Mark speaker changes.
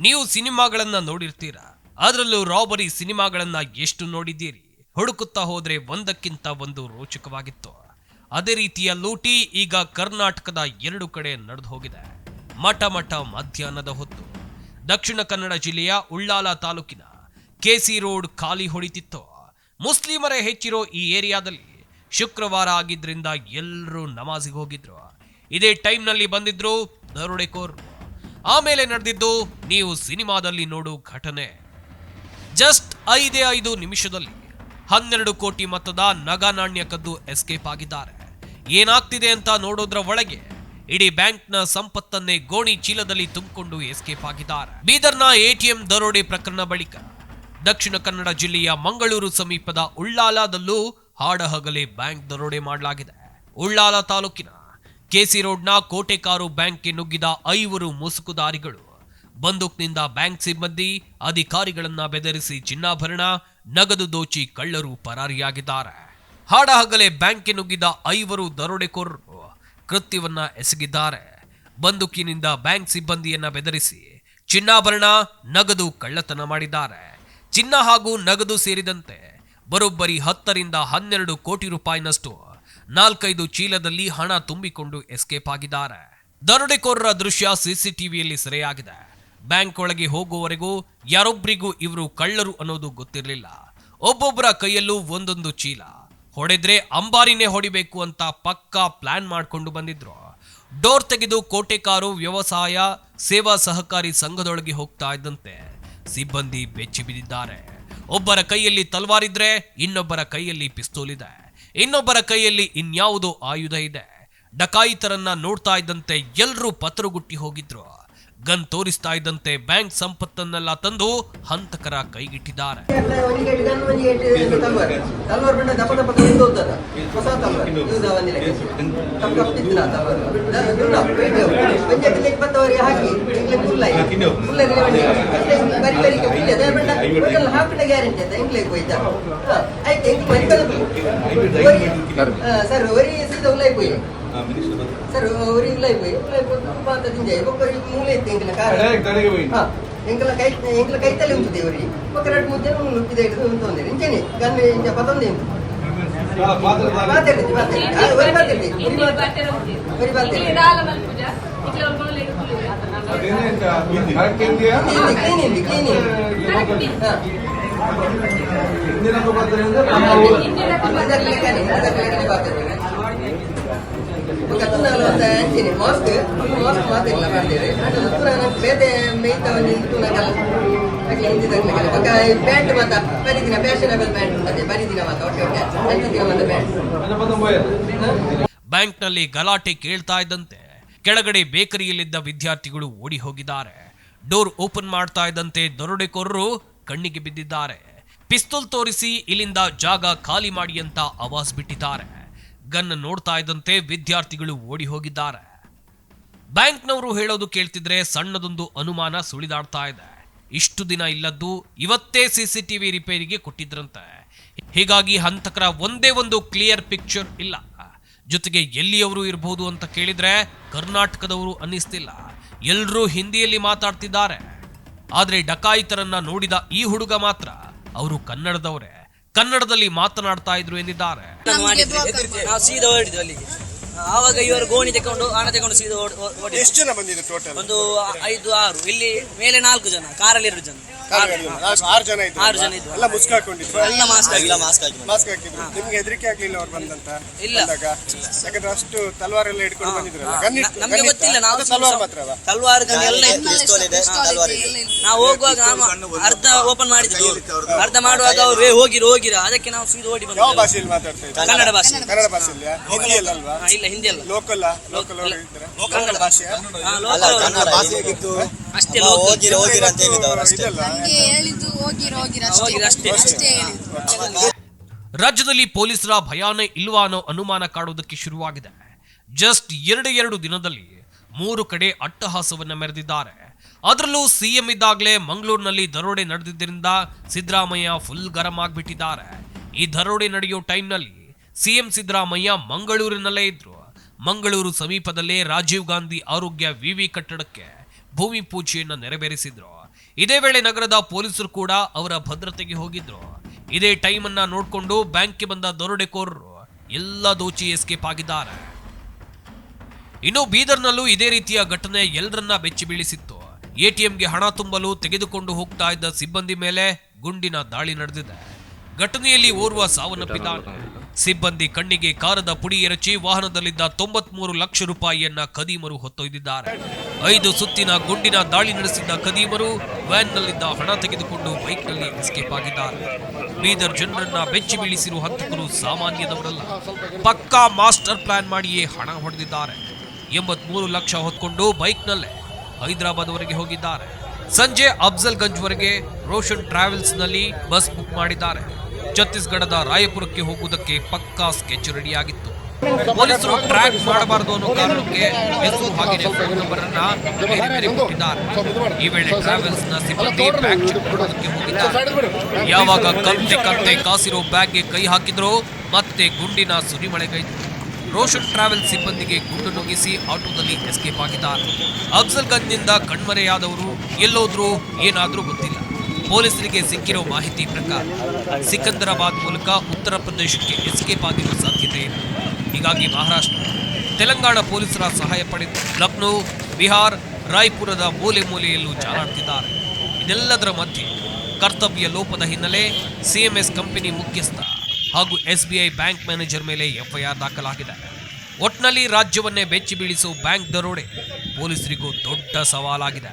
Speaker 1: ನೀವು ಸಿನಿಮಾಗಳನ್ನ ನೋಡಿರ್ತೀರಾ? ಅದರಲ್ಲೂ ರಾಬರಿ ಸಿನಿಮಾಗಳನ್ನ ಎಷ್ಟು ನೋಡಿದ್ದೀರಿ? ಹುಡುಕುತ್ತಾ ಹೋದ್ರೆ ಒಂದಕ್ಕಿಂತ ಒಂದು ರೋಚಕವಾಗಿತ್ತು. ಅದೇ ರೀತಿಯ ಲೂಟಿ ಈಗ ಕರ್ನಾಟಕದ ಎರಡು ಕಡೆ ನಡೆದು ಹೋಗಿದೆ. ಮಠ ಮಠ ಮಧ್ಯಾಹ್ನದ ಹೊತ್ತು. ದಕ್ಷಿಣ ಕನ್ನಡ ಜಿಲ್ಲೆಯ ಉಳ್ಳಾಲ ತಾಲೂಕಿನ ಕೆಸಿ ರೋಡ್ ಖಾಲಿ ಹೊಡಿತಿತ್ತು. ಮುಸ್ಲಿಮರೇ ಹೆಚ್ಚಿರೋ ಈ ಏರಿಯಾದಲ್ಲಿ ಶುಕ್ರವಾರ ಆಗಿದ್ರಿಂದ ಎಲ್ಲರೂ ನಮಾಜಿಗೆ ಹೋಗಿದ್ರು. ಇದೇ ಟೈಮ್ನಲ್ಲಿ ಬಂದಿದ್ರು ದರೋಡೆಕೋರರು ಆಮೇಲೆ ನಡೆದಿದ್ದು ನೀವು ಸಿನಿಮಾದಲ್ಲಿ ನೋಡು ಘಟನೆ. ಜಸ್ಟ್ ಐದೇ ಐದು ನಿಮಿಷದಲ್ಲಿ ಹನ್ನೆರಡು ಕೋಟಿ ಮೊತ್ತದ ನಗ ನಾಣ್ಯ ಕದ್ದು ಎಸ್ಕೇಪ್ ಆಗಿದ್ದಾರೆ. ಏನಾಗ್ತಿದೆ ಅಂತ ನೋಡೋದ್ರ ಒಳಗೆ ಇಡೀ ಬ್ಯಾಂಕ್ನ ಸಂಪತ್ತನ್ನೇ ಗೋಣಿ ಚೀಲದಲ್ಲಿ ತುಂಬಿಕೊಂಡು ಎಸ್ಕೇಪ್ ಆಗಿದ್ದಾರೆ. ಬೀದರ್ನ ಎಟಿಎಂ ದರೋಡೆ ಪ್ರಕರಣ ಬಳಿಕ ದಕ್ಷಿಣ ಕನ್ನಡ ಜಿಲ್ಲೆಯ ಮಂಗಳೂರು ಸಮೀಪದ ಉಳ್ಳಾಲದಲ್ಲೂ ಹಾಡಹಗಲೇ ಬ್ಯಾಂಕ್ ದರೋಡೆ ಮಾಡಲಾಗಿದೆ. ಉಳ್ಳಾಲ ತಾಲೂಕಿನ ಕೆಸಿ ರೋಡ್ನ ಕೋಟೆಕಾರು ಬ್ಯಾಂಕ್ಗೆ ನುಗ್ಗಿದ ಐವರು ಮುಸುಕುದಾರಿಗಳು. ಬಂದೂಕ್ನಿಂದ ಬ್ಯಾಂಕ್ ಸಿಬ್ಬಂದಿ, ಅಧಿಕಾರಿಗಳನ್ನ ಬೆದರಿಸಿ ಚಿನ್ನಾಭರಣ, ನಗದು ದೋಚಿ ಕಳ್ಳರು ಪರಾರಿಯಾಗಿದ್ದಾರೆ. ಹಾಡಹಗಲೇ ಬ್ಯಾಂಕ್ಗೆ ನುಗ್ಗಿದ ಐವರು ದರೋಡೆಕೋರರು ಕೃತ್ಯವನ್ನ ಎಸಗಿದ್ದಾರೆ. ಬಂದೂಕಿನಿಂದ ಬ್ಯಾಂಕ್ ಸಿಬ್ಬಂದಿಯನ್ನ ಬೆದರಿಸಿ ಚಿನ್ನಾಭರಣ, ನಗದು ಕಳ್ಳತನ ಮಾಡಿದ್ದಾರೆ. ಚಿನ್ನ ಹಾಗೂ ನಗದು ಸೇರಿದಂತೆ ಬರೋಬ್ಬರಿ ಹತ್ತರಿಂದ ಹನ್ನೆರಡು ಕೋಟಿ ರೂಪಾಯಿನಷ್ಟು ನಾಲ್ಕೈದು ಚೀಲದಲ್ಲಿ ಹಣ ತುಂಬಿಕೊಂಡು ಎಸ್ಕೇಪ್ ಆಗಿದ್ದಾರೆ. ದರೋಡೆಕೋರರ ದೃಶ್ಯ ಸಿಸಿಟಿವಿಯಲ್ಲಿ ಸೆರೆಯಾಗಿದೆ. ಬ್ಯಾಂಕ್ ಒಳಗೆ ಹೋಗುವವರೆಗೂ ಯಾರೊಬ್ಬರಿಗೂ ಇವರು ಕಳ್ಳರು ಅನ್ನೋದು ಗೊತ್ತಿರಲಿಲ್ಲ. ಒಬ್ಬೊಬ್ಬರ ಕೈಯಲ್ಲೂ ಒಂದೊಂದು ಚೀಲ. ಹೊಡೆದ್ರೆ ಅಂಬಾರಿನೇ ಹೊಡಿಬೇಕು ಅಂತ ಪಕ್ಕಾ ಪ್ಲಾನ್ ಮಾಡ್ಕೊಂಡು ಬಂದಿದ್ರು. ಡೋರ್ ತೆಗೆದು ಕೋಟೆಕಾರು ವ್ಯವಸಾಯ, ಸೇವಾ ಸಹಕಾರಿ ಸಂಘದೊಳಗೆ ಹೋಗ್ತಾ ಇದ್ದಂತೆ ಸಿಬ್ಬಂದಿ ಬೆಚ್ಚಿ ಬಿದ್ದಿದ್ದಾರೆ. ಒಬ್ಬರ ಕೈಯಲ್ಲಿ ತಲ್ವಾರಿದ್ರೆ ಇನ್ನೊಬ್ಬರ ಕೈಯಲ್ಲಿ ಪಿಸ್ತೂಲ್ ಇದೆ. ಇನ್ನೊಬ್ಬರ ಕೈಯಲ್ಲಿ ಇನ್ಯಾವುದೋ ಆಯುಧ ಇದೆ. ಡಕಾಯಿತರನ್ನ ನೋಡ್ತಾ ಇದ್ದಂತೆ ಎಲ್ರೂ ಪತ್ರಗುಟ್ಟಿ ಹೋಗಿದ್ರು. ಗನ್ ತೋರಿಸ್ತಾ ಇದ್ದಂತೆ ಬ್ಯಾಂಕ್ ಸಂಪತ್ತನ್ನೆಲ್ಲ ತಂದು ಹಂತಕರ ಕೈಗಿಟ್ಟಿದ್ದಾರೆ.
Speaker 2: ಇದು ಹೋದದ ಹೊಸ ತಮ್ಮ. ಯೂಸ್ ಬಂದಿಲ್ಲ ತಮ್ಮ ಬಿದ್ದಿಲ್ಲ ಪಂಚಾಯತ್ ಬಂದವರಿಗೆ ಹಾಕಿ. ಫುಲ್ಲ ಫುಲ್ಲ ಬರಿ ಬರಿಗೆ ಫುಲ್ ಅದೇ ಬೇಡ ಹೋಟೆಲ್ ಹಾಕಿದ ಗ್ಯಾರಂಟಿ ಅಂತ ಇಂಗ್ಲೆಗೆ ಹೋಯ್ತಾ? ಆಯ್ತು ಇಂಗ್ ಬರಿ ಬರಬೇಕು ಸರ್ ಒರಿ ಸೀದಾ ಉಲ್ಲಾಯ್ ಹೋಯ್ತು ಸರ್ ಒರಿ ಉಲ್ಲಾಯ್ ಹೋಯ್ತು ಉಲ್ಲಾಯ್ ಹೋಯ್ತು ಪಾತ ತಿಂಜೆ ಒಬ್ಬರಿಗೆ ಮೂಲೆ ಇತ್ತು ಇಂಗ್ಲ ಕಾರಣ ಎಂಕಲ ಕೈ ಎಂಕಲ ಕೈತಲ್ಲಿ ಉಂಟು ದೇವರಿ ಒಕ್ಕ ರೆಡ್ ಮುದ್ದೆ ನುಪ್ಪಿದ ಹಿಡಿದು ಅಂತ ಒಂದೇ ಇಂಚನೆ ಗನ್ನ ಇಂಚ ಪತ್ತೊಂದೇ ಹಿಂದಿನ ಬರ್ತಾರೆ ಅಂದ್ರೆ ನಮ್ಮ ಊರು ಕತ್ತು ನಲವತ್ತ ಅಂತೀನಿ ಮಾಸ್ಕ್ ಮಾಸ್ಕ್ ಮಾತಿಲ್ಲ ಮಾಡ್ತೀರಿ ಅದು ಪುನಃ ಬೇರೆ ಮೇಯ್ತವನಿ ಪುನಃ ಹಾಗೆ ಹಿಂದಿದಾಗಲಿಲ್ಲ ಪಕ್ಕ ಪ್ಯಾಂಟ್ ಬರಿದಿನ ಫ್ಯಾಷನಬಲ್ ಪ್ಯಾಂಟ್ ಬರಿದಿನ
Speaker 1: ಬ್ಯಾಂಕ್ನಲ್ಲಿ ಗಲಾಟೆ ಕೇಳ್ತಾ ಇದ್ದಂತೆ. ಕೆಳಗಡೆ ಬೇಕರಿಯಲ್ಲಿದ್ದ ವಿದ್ಯಾರ್ಥಿಗಳು ಓಡಿ ಹೋಗಿದ್ದಾರೆ. ಡೋರ್ ಓಪನ್ ಮಾಡ್ತಾ ಇದ್ದಂತೆ ದರೋಡೆಕೋರರು ಕಣ್ಣಿಗೆ ಬಿದ್ದಿದ್ದಾರೆ. ಪಿಸ್ತೂಲ್ ತೋರಿಸಿ ಇಲ್ಲಿಂದ ಜಾಗ ಖಾಲಿ ಮಾಡಿ ಅಂತ ಆವಾಜ್ ಬಿಟ್ಟಿದ್ದಾರೆ. ಗನ್ ನೋಡ್ತಾ ಇದ್ದಂತೆ ವಿದ್ಯಾರ್ಥಿಗಳು ಓಡಿ ಹೋಗಿದ್ದಾರೆ. ಬ್ಯಾಂಕ್ನವರು ಹೇಳೋದು ಕೇಳ್ತಿದ್ರೆ ಸಣ್ಣದೊಂದು ಅನುಮಾನ ಸುಳಿದಾಡ್ತಾ ಇದೆ. ಇಷ್ಟು ದಿನ ಇಲ್ಲದ್ದು ಇವತ್ತೇ ಸಿಸಿಟಿವಿ ರಿಪೇರಿಗೆ ಕೊಟ್ಟಿದ್ರಂತೆ. ಹೀಗಾಗಿ ಹಂತಕರ ಒಂದೇ ಒಂದು ಕ್ಲಿಯರ್ ಪಿಕ್ಚರ್ ಇಲ್ಲ. ಜೊತೆಗೆ ಎಲ್ಲಿಯವರು ಇರಬಹುದು ಅಂತ ಕೇಳಿದ್ರೆ ಕರ್ನಾಟಕದವರು ಅನ್ನಿಸ್ತಿಲ್ಲ. ಎಲ್ಲರೂ ಹಿಂದಿಯಲ್ಲಿ ಮಾತಾಡ್ತಿದ್ದಾರೆ. ಆದ್ರೆ ಡಕಾಯಿತರನ್ನ ನೋಡಿದ ಈ ಹುಡುಗ ಮಾತ್ರ ಅವರು ಕನ್ನಡದವರೇ. ಕನ್ನಡದಲ್ಲಿ ಮಾತನಾಡ್ತಾ ಇದ್ರು ಎಂದಿದ್ದಾರೆ.
Speaker 3: ಆವಾಗ ಇವರು ಗೋಣಿ ತೆಕೊಂಡು ಹಣ ತಗೊಂಡು ಸೀದಾ ಓಡ್-.
Speaker 4: ಎಷ್ಟು ಜನ ಬಂದಿದೆ ಟೋಟಲ್
Speaker 3: ಒಂದು ಐದು ಆರು. ಇಲ್ಲಿ ಮೇಲೆ ನಾಲ್ಕು ಜನ ಕಾರಲ್ಲಿ ಎರಡು ಜನ.
Speaker 4: ಆರು ಜನ ಇದ್ರು.
Speaker 3: ಆರು ಜನ ಇದ್ದು
Speaker 4: ಎಲ್ಲ ಮುಸ್ಕ್ ಹಾಕೊಂಡಿದ್ರು
Speaker 3: ಎಲ್ಲ ಮಾಸ್ಕ್
Speaker 5: ಇಲ್ಲ ಮಾಸ್ಕ್ ಹಾಕಿ
Speaker 4: ಮಾಸ್ಕ್ ಹಾಕಿದ್ರು. ನಿಮ್ಗೆ ಹೆದರಿಕೆ ಆಗ್ಲಿಲ್ಲ ಅವ್ರು ಬಂದಂತ?
Speaker 3: ಇಲ್ಲ.
Speaker 4: ಬಂದಾಗ? ಯಾಕಂದ್ರೆ ಅಷ್ಟು ತಲ್ವಾರ್ ಎಲ್ಲ ಹಿಡ್ಕೊಂಡು ಬಂದಿದ್ರಲ್ಲ ಗನ್ ಇತ್ತು-
Speaker 3: ನಮ್ಗೆ ಗೊತ್ತಿಲ್ಲ? ನಾವು
Speaker 4: ಅದು ಮಾತ್ರ ಮಾತ್ರವಾ
Speaker 3: ತಲ್ವಾರ್ ಗನ್ ಎಲ್ಲ ಇತ್ತು
Speaker 5: ಪಿಸ್ತೂಲ್ ಇದೆ ತಲ್ವಾರ್ ಇದೆ
Speaker 3: ನಾವು ಹೋಗುವಾಗ ನಾನು ಅರ್ಧ ಓಪನ್ ಮಾಡಿದ್ದು ಅರ್ಧ ಮಾಡುವಾಗ ಅವ್ರು "ಏ, ಹೋಗಿರು ಹೋಗಿರು. ಅದಕ್ಕೆ ನಾವು ಸೀದಾ ಓಡಿ
Speaker 4: ಯಾವ
Speaker 3: ಬಂದ್ವಿ
Speaker 4: ಭಾಷೆಯಲ್ಲಿ ಮಾತಾಡ್ತಾ ಇದ್ರು?
Speaker 3: ಕನ್ನಡ ಭಾಷೆ
Speaker 4: ಕನ್ನಡ ಭಾಷೆಯಲ್ಲಿ ಹಿಂದಿ ಅಲ್ವಾ
Speaker 3: ಹಾ, ಇಲ್ಲ ಹಿಂದಿ ಅಲ್ಲ?
Speaker 4: ಲೋಕಲ್ ಲೋಕಲ್ ಅವರು ಇದ್ದಾರೆ
Speaker 3: ಕನ್ನಡ
Speaker 4: ಭಾಷೆ
Speaker 3: ಹಾ,
Speaker 5: ಅಲ್ಲ
Speaker 3: local
Speaker 5: ಕನ್ನಡ
Speaker 3: ಅವ್ರು. ಅಷ್ಟೇ
Speaker 5: ಹೋಗಿರ ಹೋಗಿರ ಅಂತ ಹೇಳಿದವರು ಅಷ್ಟೇ.
Speaker 4: ಇದಲ್ಲ.
Speaker 6: ನಮ್ಗೆ ಹೇಳಿದ್ದು ಹೋಗಿರೋ ಹೋಗಿರೋ
Speaker 3: ಹೋಗಿರೋ
Speaker 6: ಅಷ್ಟೇ.
Speaker 3: ಅಷ್ಟೇ.
Speaker 6: ಅಷ್ಟೇ ಹೇಳಿದ್ದು
Speaker 1: ರಾಜ್ಯದಲ್ಲಿ ಪೊಲೀಸರ ಭಯಾನೇ ಇಲ್ವಾ ಅನ್ನೋ ಅನುಮಾನ ಕಾಡುವುದಕ್ಕೆ ಶುರುವಾಗಿದೆ. ಜಸ್ಟ್ ಎರಡು ಎರಡು ದಿನದಲ್ಲಿ ಮೂರು ಕಡೆ ಅಟ್ಟಹಾಸವನ್ನ ಮೆರೆದಿದ್ದಾರೆ. ಅದರಲ್ಲೂ ಸಿಎಂ ಇದ್ದಾಗಲೇ ಮಂಗಳೂರಿನಲ್ಲಿ ದರೋಡೆ ನಡೆದಿದ್ದರಿಂದ ಸಿದ್ದರಾಮಯ್ಯ ಫುಲ್ ಗರಂ ಆಗಿಬಿಟ್ಟಿದ್ದಾರೆ. ಈ ದರೋಡೆ ನಡೆಯೋ ಟೈಮ್ನಲ್ಲಿ ಸಿಎಂ ಸಿದ್ದರಾಮಯ್ಯ ಮಂಗಳೂರಿನಲ್ಲೇ ಇದ್ರು. ಮಂಗಳೂರು ಸಮೀಪದಲ್ಲೇ ರಾಜೀವ್ ಗಾಂಧಿ ಆರೋಗ್ಯ ವಿವಿ ಕಟ್ಟಡಕ್ಕೆ ಭೂಮಿ ಪೂಜೆಯನ್ನು ನೆರವೇರಿಸಿದ್ರು. ಇದೇ ವೇಳೆ ನಗರದ ಪೊಲೀಸರು ಕೂಡ ಅವರ ಭದ್ರತೆಗೆ ಹೋಗಿದ್ರು. ಇದೇ ಟೈಮ್ ಅನ್ನ ನೋಡಿಕೊಂಡು ಬ್ಯಾಂಕ್ಗೆ ಬಂದ ದರೋಡೆಕೋರರು ಎಲ್ಲ ದೋಚಿ ಎಸ್ಕೇಪ್ ಆಗಿದ್ದಾರೆ. ಇನ್ನು ಬೀದರ್ನಲ್ಲೂ ಇದೇ ರೀತಿಯ ಘಟನೆ ಎಲ್ಲರನ್ನ ಬೆಚ್ಚಿ ಬೀಳಿಸಿತ್ತು. ಎಟಿಎಂಗೆ ಹಣ ತುಂಬಲು ತೆಗೆದುಕೊಂಡು ಹೋಗ್ತಾ ಇದ್ದ ಸಿಬ್ಬಂದಿ ಮೇಲೆ ಗುಂಡಿನ ದಾಳಿ ನಡೆದಿದೆ. ಘಟನೆಯಲ್ಲಿ ಓರ್ವ ಸಾವನ್ನಪ್ಪಿದ್ದಾನೆ ಸಿಬ್ಬಂದಿ ಕಣ್ಣಿಗೆ ಕಾರದ ಪುಡಿ ಎರಚಿ ವಾಹನದಲ್ಲಿದ್ದ ತೊಂಬತ್ಮೂರು ಲಕ್ಷ ರೂಪಾಯಿಯನ್ನ ಖದೀಮರು ಹೊತ್ತೊಯ್ದಿದ್ದಾರೆ. ಐದು ಸುತ್ತಿನ ಗುಂಡಿನ ದಾಳಿ ನಡೆಸಿದ್ದ ಖದೀಮರು ವ್ಯಾನ್ನಲ್ಲಿದ್ದ ಹಣ ತೆಗೆದುಕೊಂಡು ಬೈಕ್ನಲ್ಲಿ ಎಸ್ಕೇಪ್ ಆಗಿದ್ದಾರೆ. ಬೀದರ್ ಜನರನ್ನ ಬೆಚ್ಚಿ ಬೀಳಿಸಿರುವ ಹಂತಕರು ಸಾಮಾನ್ಯದವರಲ್ಲ. ಪಕ್ಕಾ ಮಾಸ್ಟರ್ ಪ್ಲಾನ್ ಮಾಡಿಯೇ ಹಣ ಹೊಡೆದಿದ್ದಾರೆ. ಎಂಬತ್ಮೂರು ಲಕ್ಷ ಹೊತ್ಕೊಂಡು ಬೈಕ್ನಲ್ಲೇ ಹೈದರಾಬಾದ್ವರೆಗೆ ಹೋಗಿದ್ದಾರೆ. ಸಂಜೆ ಅಫ್ಜಲ್ಗಂಜ್ವರೆಗೆ ರೋಷನ್ ಟ್ರಾವೆಲ್ಸ್ನಲ್ಲಿ ಬಸ್ ಬುಕ್ ಮಾಡಿದ್ದಾರೆ. ಛತ್ತೀಸ್ಗಢದ ರಾಯಪುರಕ್ಕೆ ಹೋಗುವುದಕ್ಕೆ ಪಕ್ಕಾ ಸ್ಕೆಚ್ ರೆಡಿಯಾಗಿತ್ತು. ಪೊಲೀಸರು ಟ್ರ್ಯಾಕ್ ಮಾಡಬಾರದು ಅನ್ನೋ ಕಾರಣಕ್ಕೆ ಹೆಸರು ಹಾಗೆಯೇ ಫೋನ್ ನಂಬರ್ ಅನ್ನ ಕೊಟ್ಟಿದ್ದಾರೆ. ಈ ವೇಳೆ ಟ್ರಾವೆಲ್ಸ್ನ ಸಿಬ್ಬಂದಿ ಬ್ಯಾಗ್ ಚೆಕ್ ಮಾಡೋದಕ್ಕೆ ಯಾವಾಗ ಕಂತೆ ಕಂತೆ ಕಾಸಿರೋ ಬ್ಯಾಗ್ಗೆ ಕೈ ಹಾಕಿದ್ರೋ ಮತ್ತೆ ಗುಂಡಿನ ಸುರಿಮಳೆಗೈತು. ರೋಷನ್ ಟ್ರಾವೆಲ್ ಸಿಬ್ಬಂದಿಗೆ ಗುಂಡು ನುಗ್ಗಿಸಿ ಆಟೋದಲ್ಲಿ ಎಸ್ಕೇಪ್ ಆಗಿದ್ದಾರೆ. ಅಫ್ಜಲ್ಗಂಜ್ನಿಂದ ಕಣ್ಮರೆಯಾದವರು ಎಲ್ಲೋದ್ರೂ ಏನಾದ್ರೂ ಗೊತ್ತಿಲ್ಲ. ಪೊಲೀಸರಿಗೆ ಸಿಕ್ಕಿರೋ ಮಾಹಿತಿ ಪ್ರಕಾರ ಸಿಕಂದರಾಬಾದ್ ಮೂಲಕ ಉತ್ತರ ಪ್ರದೇಶಕ್ಕೆ ಎಸ್ಕೇಪ್ ಆಗಿರುವ ಸಾಧ್ಯತೆ ಇದೆ. ಹೀಗಾಗಿ ಮಹಾರಾಷ್ಟ್ರ, ತೆಲಂಗಾಣ ಪೊಲೀಸರ ಸಹಾಯ ಪಡೆದು ಲಕ್ನೋ, ಬಿಹಾರ್, ರಾಯ್ಪುರದ ಮೂಲೆ ಮೂಲೆಯಲ್ಲೂ ಜಾಲಾಡ್ತಿದ್ದಾರೆ ಇದೆಲ್ಲದರ ಮಧ್ಯೆ ಕರ್ತವ್ಯ ಲೋಪದ ಹಿನ್ನೆಲೆ ಸಿಎಂಎಸ್ ಕಂಪನಿ ಮುಖ್ಯಸ್ಥ ಹಾಗೂ ಎಸ್ಬಿಐ ಬ್ಯಾಂಕ್ ಮ್ಯಾನೇಜರ್ ಮೇಲೆ ಎಫ್ಐಆರ್ ದಾಖಲಾಗಿದೆ. ಒಟ್ನಲ್ಲಿ ರಾಜ್ಯವನ್ನೇ ಬೆಚ್ಚಿ ಬೀಳಿಸುವ ಬ್ಯಾಂಕ್ ದರೋಡೆ ಪೊಲೀಸರಿಗೂ ದೊಡ್ಡ ಸವಾಲಾಗಿದೆ.